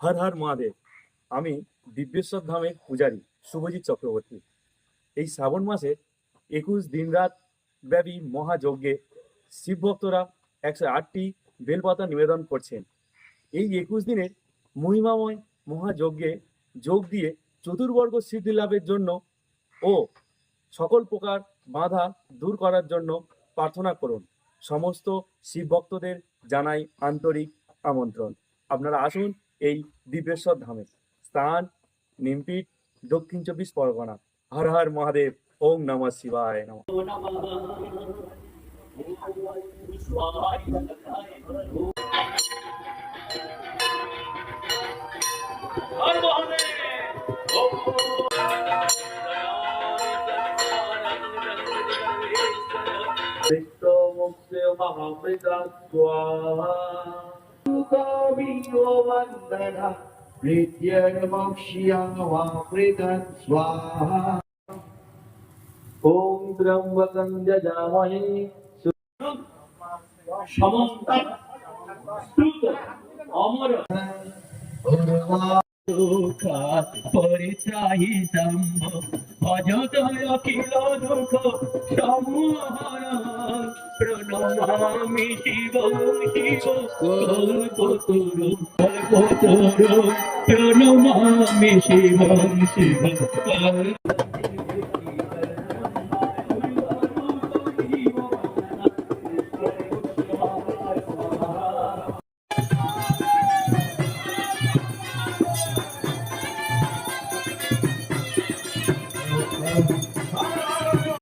হর হর মহাদেব, আমি দিব্যেশ্বর ধামের পূজারী শুভজিৎ চক্রবর্তী। এই শ্রাবণ মাসে একুশ দিনরাত ব্যাপী মহাযজ্ঞে শিব ভক্তরা একশো আটটি বেলপাতা নিবেদন করছেন। এই একুশ দিনের মহিমাময় মহাযজ্ঞে যোগ দিয়ে চতুর্বর্গ সিদ্ধি লাভের জন্য ও সকল প্রকার বাধা দূর করার জন্য প্রার্থনা করুন। সমস্ত শিব ভক্তদের জানাই আন্তরিক আমন্ত্রণ। আপনারা আসুন এই দিব্যেশ্বর ধামে। স্থান নিমপিট দক্ষিণ চব্বিশ পরগনা। হর হর মহাদেব, ওম নমঃ শিবায় নমঃ। Muxio Mahamrita Swaha Om Trambakam Jajamahe সমস্ত শ্রুত অমর পরিত্রাহিতম অযত অখিল দুঃখ সমহর প্রণমামি শিব শিব কল্পতরু কল্পতরু প্রণমামি শিব শিব কল্প